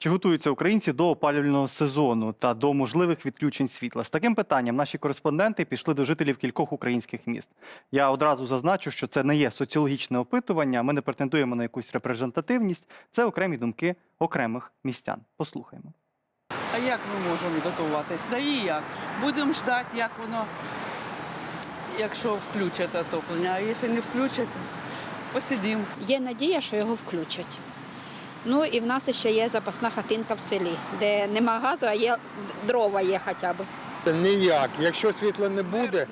Чи готуються українці до опалювального сезону та до можливих відключень світла? З таким питанням наші кореспонденти пішли до жителів кількох українських міст. Я одразу зазначу, що це не є соціологічне опитування. Ми не претендуємо на якусь репрезентативність. Це окремі думки окремих містян. Послухаємо. А як ми можемо готуватись? Да і як. Будемо ждати, як воно, якщо включать отоплення. А якщо не включать, посидимо. Є надія, що його включать. Ну і в нас ще є запасна хатинка в селі, де нема газу, а є дрова є хоча б. Ніяк. Якщо світла не буде,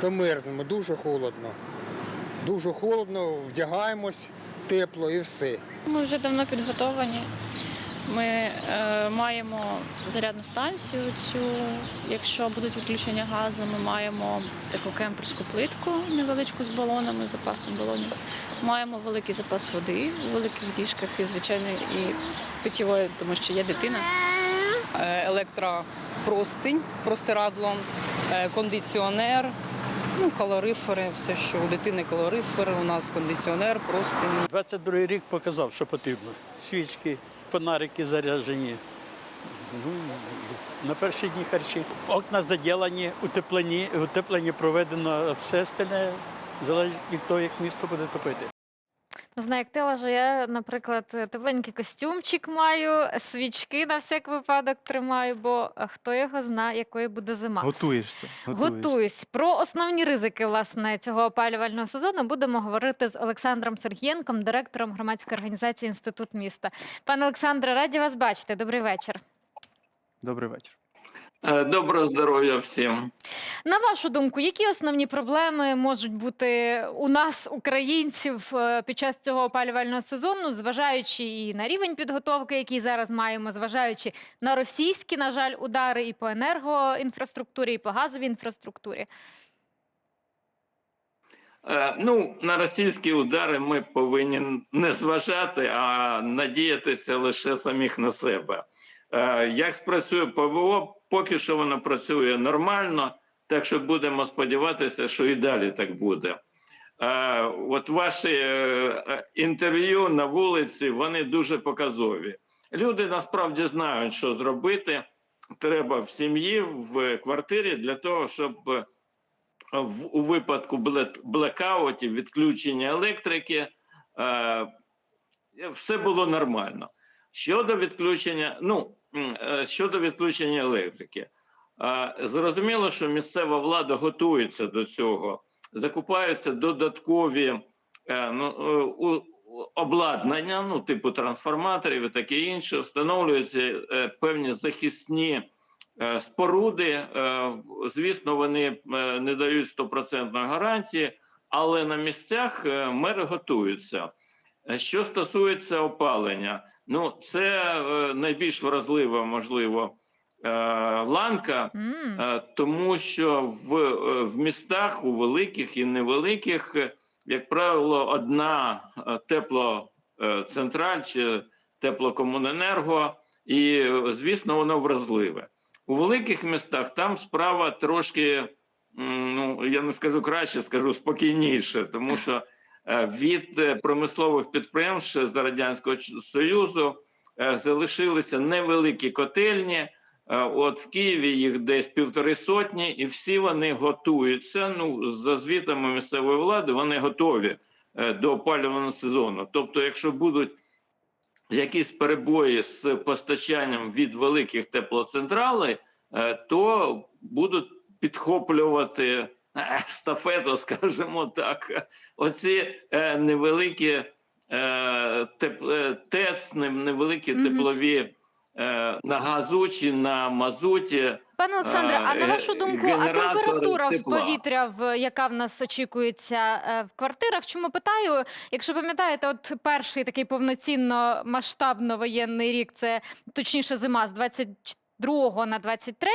то мерзнемо. Дуже холодно. Дуже холодно, вдягаємось тепло і все. Ми вже давно підготовлені. Ми е, маємо зарядну станцію. Цю, якщо будуть відключення газу, ми маємо таку кемперську плитку невеличку з балонами, з запасом балонів. Маємо великий запас води у великих діжках і звичайно і питьової, тому що є дитина. Е, електропростинь, простирадло, е, кондиціонер, ну, калорифери, все, що у дитини калорифери, у нас кондиціонер, простині. 22 рік показав, що потрібно. Свічки, фонарики заряджені. Ну, на перші дні харчі. Окна заділені, утеплені, утеплені проведено все стене, залежить від того, як місто буде топити. Не знаю, як ти лажу, я, наприклад, тепленький костюмчик маю, свічки на всяк випадок тримаю, бо хто його знає, якою буде зима. Готуєшся? готуєшся. Готуюсь. Про основні ризики власне цього опалювального сезону будемо говорити з Олександром Сергієнком, директором громадської організації Інститут міста. Пане Олександре, раді вас бачити. Добрий вечір. Добрий вечір. Е, Доброго здоров'я всім. На вашу думку, які основні проблеми можуть бути у нас, українців, е, під час цього опалювального сезону, зважаючи і на рівень підготовки, який зараз маємо, зважаючи на російські, на жаль, удари і по енергоінфраструктурі, і по газовій інфраструктурі? Е, Ну, на російські удари ми повинні не зважати, а надіятися лише самих на себе. Як спрацює ПВО, поки що воно працює нормально, так що будемо сподіватися, що і далі так буде. Е, От ваші е, е, інтерв'ю на вулиці вони дуже показові. Люди насправді знають, що зробити треба в сім'ї, в квартирі для того, щоб в, у випадку блекаутів, відключення електрики, е, все було нормально. Щодо відключення, ну е, щодо відключення електрики, е, зрозуміло, що місцева влада готується до цього, закупаються додаткові е, ну, е, обладнання, ну, типу трансформаторів і таке інше, встановлюються е, певні захисні е, споруди. Е, Звісно, вони е, не дають стопроцентної гарантії, але на місцях е, мери готуються. Е, Що стосується опалення, ну це е, найбільш вразлива, можливо, е, ланка, тому що в, в містах, у великих і невеликих, як правило, одна теплоцентраль чи теплокомуненерго, і, звісно, воно вразливе. У великих містах там справа трошки, ну я не скажу краще, скажу спокійніше, тому що від е, промислових підприємств ще з радянського союзу е, залишилися невеликі котельні. Е, От в Києві їх десь півтори сотні, і всі вони готуються. Ну за звітами місцевої влади, вони готові е, до опалювального сезону. Тобто, якщо будуть якісь перебої з постачанням від великих теплоцентралей, е, то будуть підхоплювати е, естафету, скажімо так, оці е, невеликі е, е, ТЕЦ, невеликі теплові на газу чи на мазуті. Пане Олександре, а на вашу думку, а температура в повітря, в яка в нас очікується в квартирах? Чому питаю? Якщо пам'ятаєте, от перший такий повноцінно масштабно воєнний рік, це точніше зима з 22 на 23,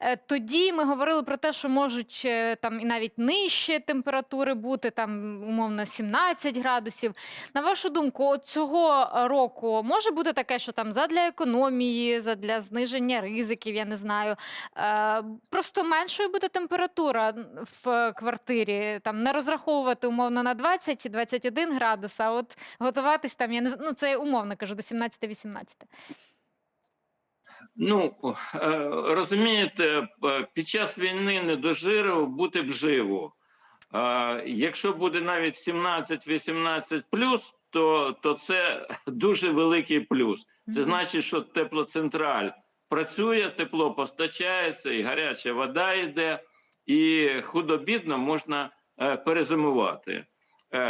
е, тоді ми говорили про те, що можуть е, там і навіть нижче температури бути, там умовно 17 градусів. На вашу думку, от цього року може бути таке, що там задля економії, задля зниження ризиків, я не знаю, Е, Просто меншою буде температура в квартирі. Там не розраховувати умовно на 20-21 градус, а от готуватись там, я не з- ну це умовно кажу, до 17-18. Ну е, розумієте, під час війни не до жиру бути б живо. Е, Якщо буде навіть 17-18 плюс, то, то це дуже великий плюс. Це значить, що теплоцентраль працює, тепло постачається, і гаряча вода йде, і худо-бідно можна е, перезимувати.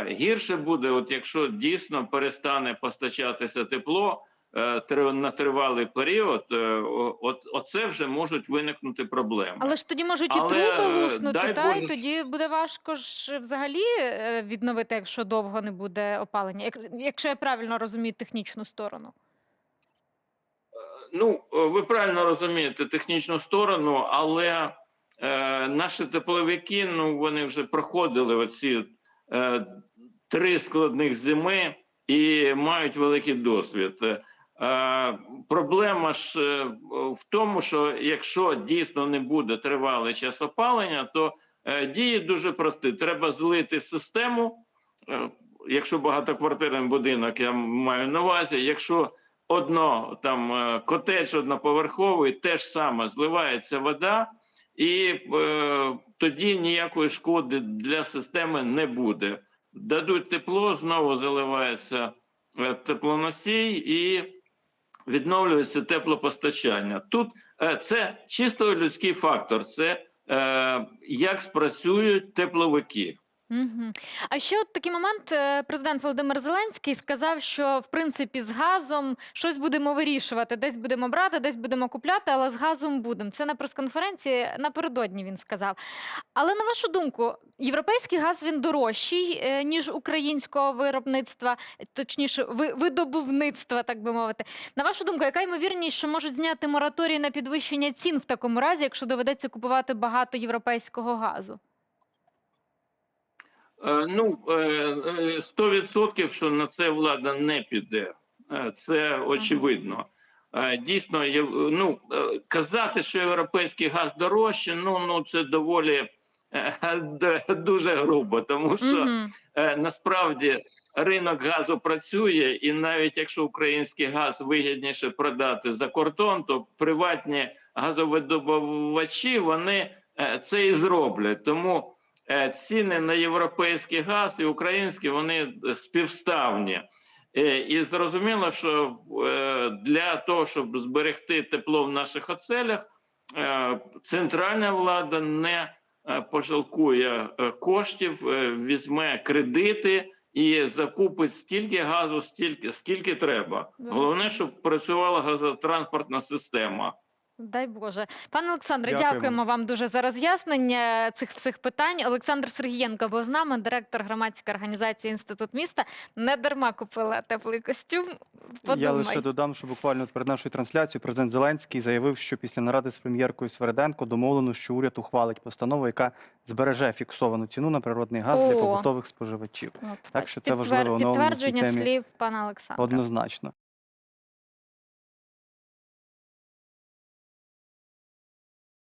Гірше буде, от якщо дійсно перестане постачатися тепло на тривалий період, е, от, оце вже можуть виникнути проблеми. Але ж тоді можуть і Але, труби е, луснути, та й тоді буде важко ж взагалі е, відновити, якщо довго не буде опалення. Якщо я правильно розумію технічну сторону. Ну, е, ви правильно розумієте технічну сторону, але е, наші тепловики, ну вони вже проходили оці е, три складних зими і мають великий досвід. Е, проблема ж е, в тому, що якщо дійсно не буде тривалий час опалення, то е, дії дуже прості. Треба злити систему. Якщо багатоквартирний будинок, я маю на увазі, якщо одно там котедж одноповерховий, теж саме зливається вода, і е, тоді ніякої шкоди для системи не буде. Дадуть тепло, знову заливається теплоносій і відновлюється теплопостачання. Тут е, це чисто людський фактор, це е, як спрацюють тепловики. Угу. А ще от такий момент е, президент Володимир Зеленський сказав, що в принципі з газом щось будемо вирішувати. Десь будемо брати, десь будемо купляти, але з газом будемо. Це на прес-конференції напередодні він сказав. Але на вашу думку, європейський газ він дорожчий е, ніж українського виробництва, точніше, ви- видобувництва, так би мовити. На вашу думку, яка ймовірність, що можуть зняти мораторій на підвищення цін в такому разі, якщо доведеться купувати багато європейського газу? Е, Ну, е, е, 100% що на це влада не піде. Е, Це очевидно. Е, Дійсно, ну, е, казати, що європейський газ дорожче, ну, ну це доволі е, дуже грубо, тому що е, насправді ринок газу працює, і навіть якщо український газ вигідніше продати за кордон, то приватні газовидобувачі вони е, це і зроблять. Тому е, ціни на європейський газ і український вони е, співставні. Е, І зрозуміло, що е, для того, щоб зберегти тепло в наших оцелях, е, центральна влада не е, пожалкує е, коштів, е, візьме кредити і закупить стільки газу, стільки скільки треба. Головне, щоб працювала газотранспортна система. Дай Боже. Пане Олександре, Дякуємо. дякуємо вам дуже за роз'яснення цих всіх питань. Олександр Сергієнко був з нами, директор громадської організації Інститут міста. Не дарма купила теплий костюм. Подумай. Я лише додам, що буквально перед нашою трансляцією президент Зеленський заявив, що після наради з прем'єркою Свереденко домовлено, що уряд ухвалить постанову, яка збереже фіксовану ціну на природний газ для побутових споживачів. От, Так що це підтвер- важливо оновлення підтвердження слів пана Олександра. Однозначно.